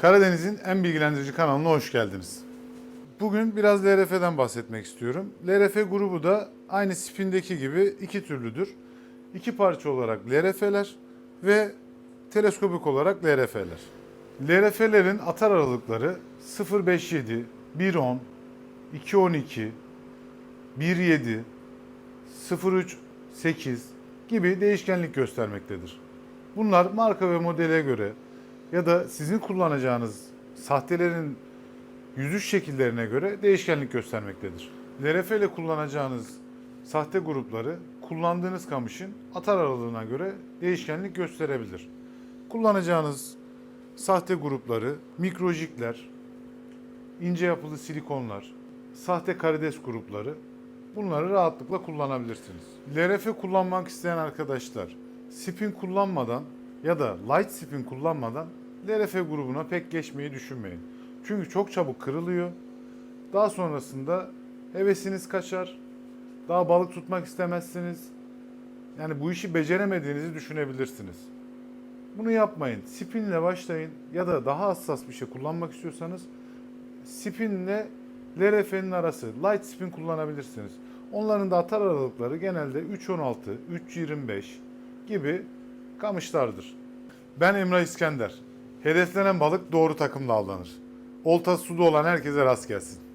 Karadeniz'in en bilgilendirici kanalına hoş geldiniz. Bugün biraz LRF'den bahsetmek istiyorum. LRF grubu da aynı spindeki gibi iki türlüdür. İki parça olarak LRF'ler ve teleskopik olarak LRF'ler. LRF'lerin atar aralıkları 0.57, 1.10, 2.12, 1.7, 0.3.8 gibi değişkenlik göstermektedir. Bunlar marka ve modele göre ya da sizin kullanacağınız sahtelerin yüzüş şekillerine göre değişkenlik göstermektedir. LRF ile kullanacağınız sahte grupları kullandığınız kamışın atar aralığına göre değişkenlik gösterebilir. Kullanacağınız sahte grupları mikrojikler, ince yapılı silikonlar, sahte karides grupları bunları rahatlıkla kullanabilirsiniz. LRF kullanmak isteyen arkadaşlar spin kullanmadan ya da light spin kullanmadan LRF grubuna pek geçmeyi düşünmeyin. Çünkü çok çabuk kırılıyor. Daha sonrasında hevesiniz kaçar. Daha balık tutmak istemezsiniz. Yani bu işi beceremediğinizi düşünebilirsiniz. Bunu yapmayın. Spinle başlayın ya da daha hassas bir şey kullanmak istiyorsanız spinle LRF'nin arası light spin kullanabilirsiniz. Onların da atar aralıkları genelde 3.16, 3.25 gibi kamışlardır. Ben Emrah İskender. Hedeflenen balık doğru takımla avlanır. Oltası suda olan herkese rast gelsin.